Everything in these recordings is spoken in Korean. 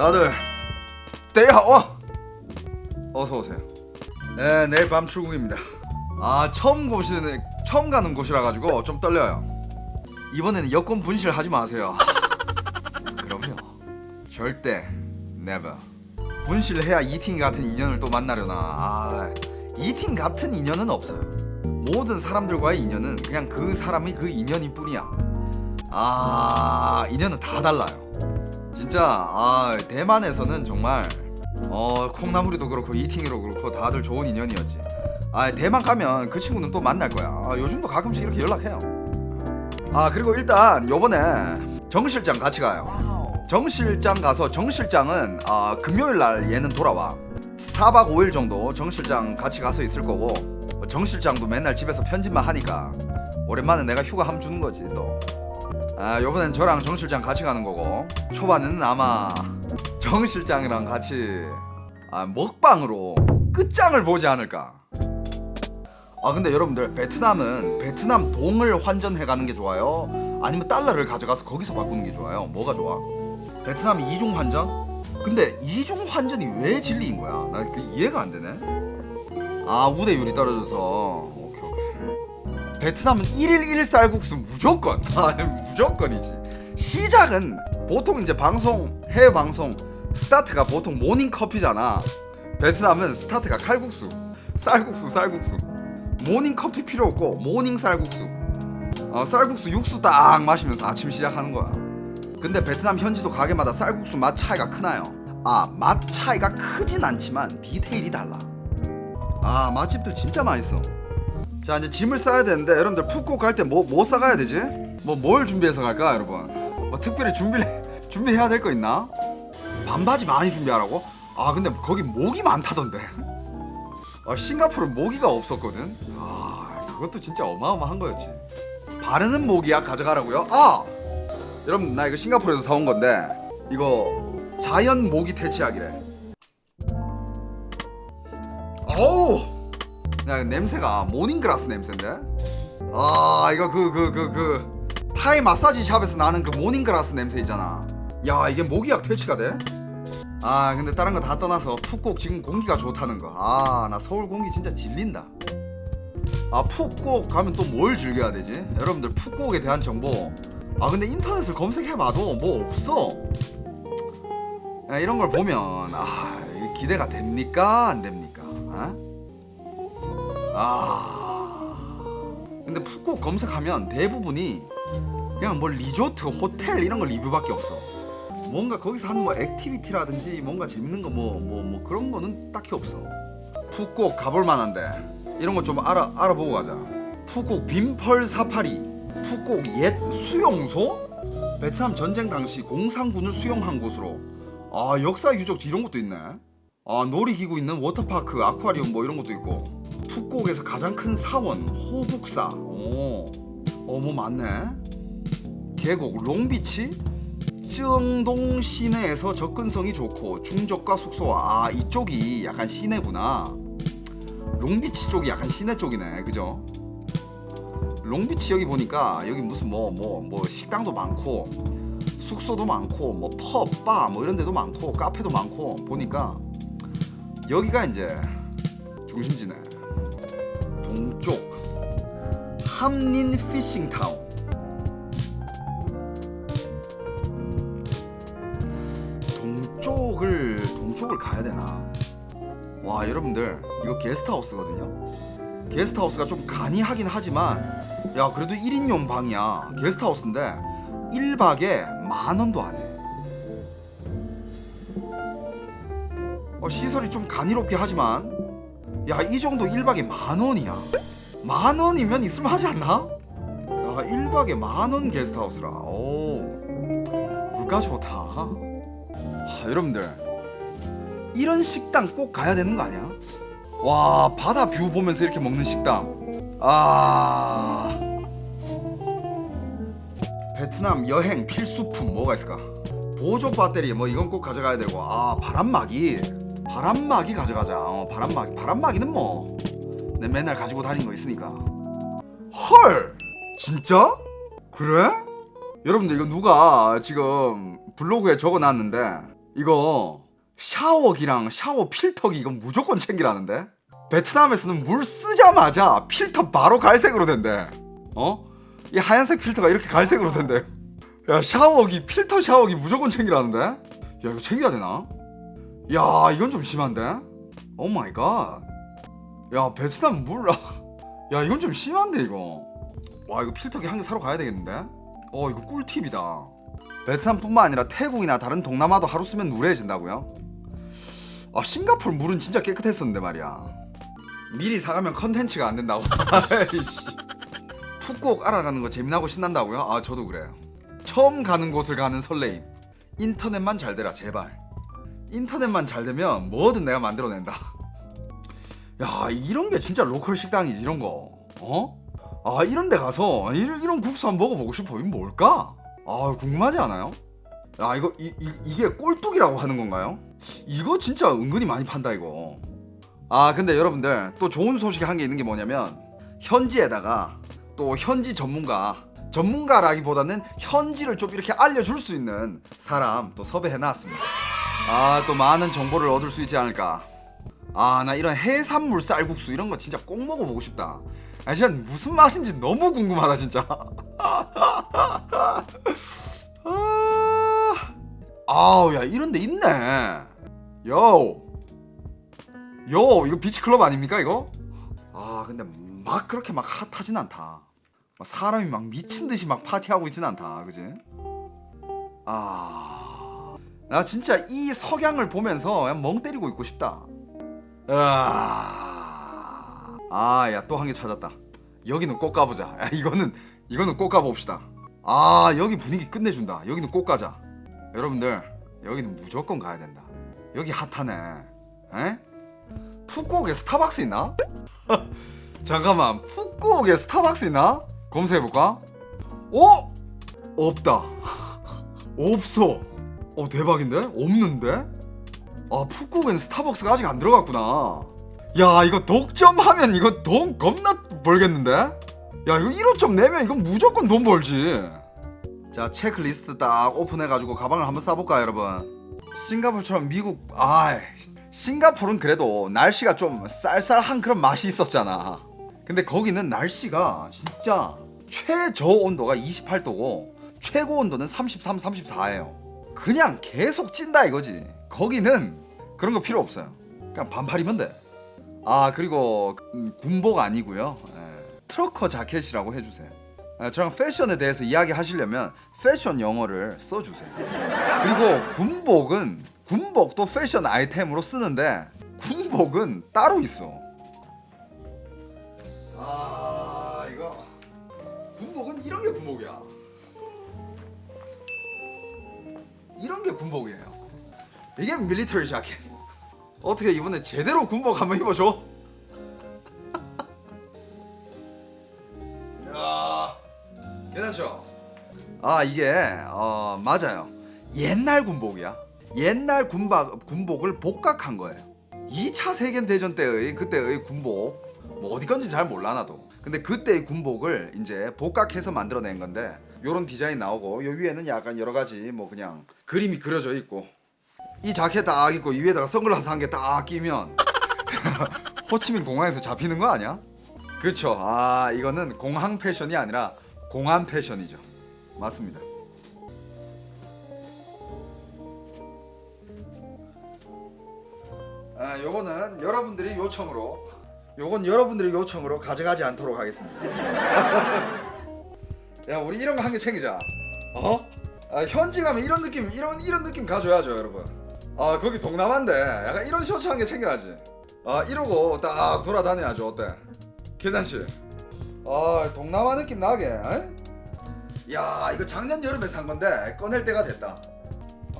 다들 대하와 어서 오세요. 네, 내일 밤 출국입니다. 아 처음 곳이는 처음 가는 곳이라 가지고 좀 떨려요. 이번에는 여권 분실하지 마세요. 그럼요. 절대 never. 분실해야 이팅 같은 인연을 또 만나려나. 아, 이팅 같은 인연은 없어요. 모든 사람들과의 인연은 그냥 그 사람의 그 인연일 뿐이야. 아, 인연은 다 달라요. 진짜 아, 대만에서는 정말 어, 콩나물이도 그렇고 이팅이도 그렇고 다들 좋은 인연이었지. 아, 대만 가면 그 친구는 또 만날 거야. 아, 요즘도 가끔씩 이렇게 연락해요. 아, 그리고 일단 요번에 정 실장 같이 가요. 정 실장 가서 정 실장은 아, 금요일 날 얘는 돌아와. 4박 5일 정도 정 실장 같이 가서 있을 거고 정 실장도 맨날 집에서 편집만 하니까 오랜만에 내가 휴가 함 주는 거지 또. 아, 요번엔 저랑 정 실장 같이 가는 거고 초반에는 아마 정 실장이랑 같이 아, 먹방으로 끝장을 보지 않을까. 아 근데 여러분들 베트남은 베트남 동을 환전해 가는 게 좋아요? 아니면 달러를 가져가서 거기서 바꾸는 게 좋아요? 뭐가 좋아? 베트남이 이중 환전? 근데 이중 환전이 왜 진리인 거야? 나 그 이해가 안 되네. 아 우대율이 떨어져서. 베트남은 1일 1 쌀국수 무조건. 아 무조건이지. 시작은 보통 이제 방송 해외 방송 스타트가 보통 모닝 커피잖아. 베트남은 스타트가 칼국수, 쌀국수, 쌀국수. 모닝 커피 필요 없고 모닝 쌀국수. 어, 쌀국수 육수 딱 마시면서 아침 시작하는 거야. 근데 베트남 현지도 가게마다 쌀국수 맛 차이가 크나요? 아, 맛 차이가 크진 않지만 디테일이 달라. 아, 맛집들 진짜 맛있어. 자, 이제 짐을 싸야 되는데 여러분들 푸꾸옥 갈때뭐 뭐 싸가야 되지? 뭐 뭘 준비해서 갈까, 여러분? 뭐 특별히 준비 준비해야 될 거 있나? 반바지 많이 준비하라고? 아, 근데 거기 모기 많다던데. 아, 싱가포르는 모기가 없었거든. 아, 그것도 진짜 어마어마한 거였지. 바르는 모기약 가져가라고요? 아, 여러분 나 이거 싱가포르에서 사온 건데 이거 자연 모기 퇴치약이래. 어우, 야 냄새가 모닝그라스 냄새인데? 아 이거 그 그 그 그 타이 마사지 샵에서 나는 그 모닝그라스 냄새 있잖아. 야 이게 모기약 퇴치가 돼? 아 근데 다른 거 다 떠나서 푹꼭 지금 공기가 좋다는 거. 아 나 서울 공기 진짜 질린다. 아 푹꼭 가면 또 뭘 즐겨야 되지? 여러분들 푹kok에 대한 정보. 아 근데 인터넷을 검색해봐도 뭐 없어. 야, 이런 걸 보면 아 기대가 됩니까 안 됩니까? 아? 아 근데 푹꼭 검색하면 대부분이 그냥 뭐 리조트, 호텔 이런 거 리뷰밖에 없어. 뭔가 거기서 하는 뭐 액티비티라든지 뭔가 재밌는 거 뭐 뭐 뭐 그런 거는 딱히 없어. 푸꼭 가볼 만한데 이런 거 좀 알아 알아보고 가자. 푸꼭 빈펄 사파리, 푸꼭 옛 수용소? 베트남 전쟁 당시 공산군을 수용한 곳으로. 아 역사 유적지 이런 것도 있네. 아 놀이기구 있는 워터파크, 아쿠아리움 뭐 이런 것도 있고. 푸콕에서 가장 큰 사원 호북사. 오, 어뭐 많네. 계곡 롱비치. 쯔엉동 시내에서 접근성이 좋고 중저가 숙소와 아 이쪽이 약간 시내구나 롱비치 쪽이 약간 시내 쪽이네 그죠 롱비치 여기 보니까 여기 무슨 뭐 뭐 뭐 식당도 많고 숙소도 많고 뭐 펍, 바뭐 이런 데도 많고 카페도 많고 보니까 여기가 이제 중심지네 동쪽 함린 피싱 타운 동쪽을 동쪽을 가야 되나? 와 여러분들 이거 게스트하우스거든요. 게스트하우스가 좀 간이하긴 하지만 야 그래도 1인용 방이야. 게스트하우스인데 1박에 만 원도 안 해. 어, 시설이 좀 간이롭게 하지만 야 이 정도 1박에 만 원이야. 만 원이면 있으면 하지 않나? 야 1박에 만 원 게스트하우스라. 오 물가 좋다. 하, 여러분들 이런 식당 꼭 가야 되는 거 아니야? 와 바다 뷰 보면서 이렇게 먹는 식당 아 베트남 여행 필수품 뭐가 있을까? 보조 배터리 뭐 이건 꼭 가져가야 되고 아 바람막이 바람막이 가져가자 어, 바람막이 바람막이는 뭐 내 맨날 가지고 다니는 거 있으니까 헐 진짜? 그래? 여러분들 이거 누가 지금 블로그에 적어놨는데 이거 샤워기랑 샤워 필터기 이건 무조건 챙기라는데 베트남에서는 물 쓰자마자 필터 바로 갈색으로 된대 어? 이 하얀색 필터가 이렇게 갈색으로 된대 야 샤워기 필터 샤워기 무조건 챙기라는데 야 이거 챙겨야 되나? 야 이건 좀 심한데? 오 마이 갓 야 베트남 물야 이건 좀 심한데 이거. 와 이거 필터기 한 개 사러 가야 되겠는데? 어 이거 꿀팁이다. 베트남뿐만 아니라 태국이나 다른 동남아도 하루 쓰면 누래진다고요? 아 싱가포르 물은 진짜 깨끗했었는데 말이야. 미리 사가면 컨텐츠가 안 된다고. 푹꼭 알아가는 거 재미나고 신난다고요? 아 저도 그래요. 처음 가는 곳을 가는 설레임. 인터넷만 잘 되라 제발 인터넷만 잘 되면 뭐든 내가 만들어낸다 야 이런 게 진짜 로컬 식당이지 이런 거 어? 아 이런 데 가서 이런, 이런 국수 한번 먹어보고 싶어 이건 뭘까? 아 궁금하지 않아요? 야 이거 이, 이, 이게 꼴뚜기라고 하는 건가요? 이거 진짜 은근히 많이 판다 이거 아 근데 여러분들 또 좋은 소식이 한 게 있는 게 뭐냐면 현지에다가 또 현지 전문가 전문가라기보다는 현지를 좀 이렇게 알려줄 수 있는 사람 또 섭외해 놨습니다 아 또 많은 정보를 얻을 수 있지 않을까. 아 나 이런 해산물 쌀국수 이런 거 진짜 꼭 먹어보고 싶다. 아 진짜 무슨 맛인지 너무 궁금하다 진짜. 아, 아우 야 이런 데 있네. 요. 요, 이거 비치클럽 아닙니까 이거? 아 근데 막 그렇게 막 핫하진 않다. 막 사람이 막 미친 듯이 막 파티하고 있진 않다 그지? 아... 나 진짜 이 석양을 보면서 멍 때리고 있고 싶다 아... 아, 야, 또 한 개 찾았다. 여기는 꼭 가보자. 야, 이거는, 이거는 꼭 가봅시다. 아, 여기 분위기 끝내준다. 여기는 꼭 가자. 여러분들, 여기는 무조건 가야 된다. 여기 핫하네. 에? 푸꾸옥에 스타벅스 있나? 잠깐만, 푸꾸옥에 스타벅스 있나? 검색해볼까? 어? 없다. 없어. 어, 대박인데? 없는데? 아 푸꾸옥에는 스타벅스가 아직 안 들어갔구나 야 이거 독점하면 이거 돈 겁나 벌겠는데? 야 이거 1호점 내면 이건 무조건 돈 벌지 자 체크리스트 딱 오픈해가지고 가방을 한번 싸볼까 여러분 싱가포르처럼 미국 아 싱가포르는 그래도 날씨가 좀 쌀쌀한 그런 맛이 있었잖아 근데 거기는 날씨가 진짜 최저 온도가 28도고 최고 온도는 33, 34예요 그냥 계속 찐다 이거지. 거기는 그런 거 필요 없어요. 그냥 반팔 입으면 돼. 아 그리고 음, 군복 아니고요. 예, 트러커 자켓이라고 해주세요. 아, 저랑 패션에 대해서 이야기하시려면 패션 영어를 써주세요. 그리고 군복은 군복도 패션 아이템으로 쓰는데 군복은 따로 있어. 군복이에요. 이게 밀리터리 자켓. 어떻게 이번에 제대로 군복 한번 입어줘? 야, 괜찮죠? 아 이게 어 맞아요. 옛날 군복이야. 옛날 군박 군복을 복각한 거예요. 2차 세계 대전 때의 그때의 군복 뭐 어디 건지 잘 몰라 나도. 근데 그때의 군복을 이제 복각해서 만들어낸 건데 요런 디자인 나오고 요 위에는 약간 여러 가지 뭐 그냥 그림이 그려져 있고 이 자켓 딱 입고 이 위에다가 선글라스 한 개 딱 끼면 호치민 공항에서 잡히는 거 아니야? 그쵸 아 이거는 공항 패션이 아니라 공안 패션이죠 맞습니다 아 요거는 여러분들이 요청으로 요건 여러분들의 요청으로 가져가지 않도록 하겠습니다. 야 우리 이런 거 한 개 챙기자. 어? 아, 현지 가면 이런 느낌 이런 이런 느낌 가져야죠 여러분. 아 거기 동남아인데 약간 이런 셔츠 한 개 챙겨야지. 아 이러고 딱 돌아다녀야죠 어때? 계단 씨. 아 동남아 느낌 나게 에? 야 이거 작년 여름에 산 건데 꺼낼 때가 됐다.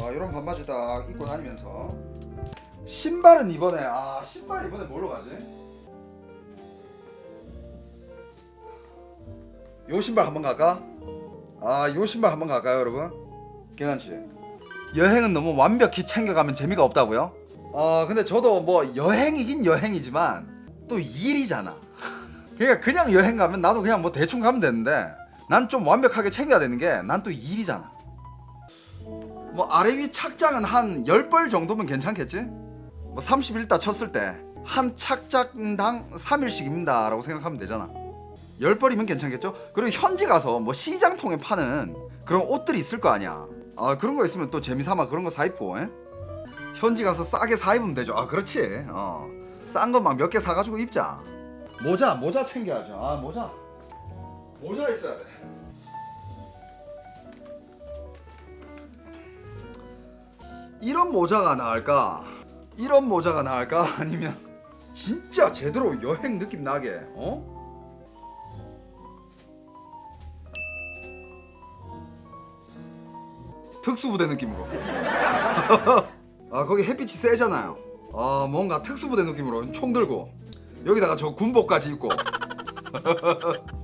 아 이런 반바지 딱 입고 다니면서 신발은 이번에 아 신발 이번에 뭘로 가지? 요 신발 한번 갈까? 아, 요 신발 한번 갈까요, 여러분? 괜찮지? 여행은 너무 완벽히 챙겨가면 재미가 없다고요? 어, 근데 저도 뭐 여행이긴 여행이지만 또 일이잖아. 그러니까 그냥 여행 가면 나도 그냥 뭐 대충 가면 되는데 난 좀 완벽하게 챙겨야 되는 게 난 또 일이잖아. 뭐뭐 아래 위 착장은 한 10벌 정도면 괜찮겠지? 뭐 31다 쳤을 때 한 착장당 3일씩입니다 라고 생각하면 되잖아. 10벌이면 괜찮겠죠? 그리고 현지 가서 뭐 시장통에 파는 그런 옷들이 있을 거 아니야. 아 그런 거 있으면 또 재미삼아 그런 거 사입고 에? 현지 가서 싸게 사입으면 되죠. 아 그렇지. 어싼 것만 몇개 사가지고 입자. 모자 모자 챙겨야죠. 아 모자. 모자 있어야 돼. 이런 모자가 나을까? 이런 모자가 나을까? 아니면 진짜 제대로 여행 느낌 나게 어? 특수부대 느낌으로 아 거기 햇빛이 세잖아요 아 뭔가 특수부대 느낌으로 총 들고 여기다가 저 군복까지 입고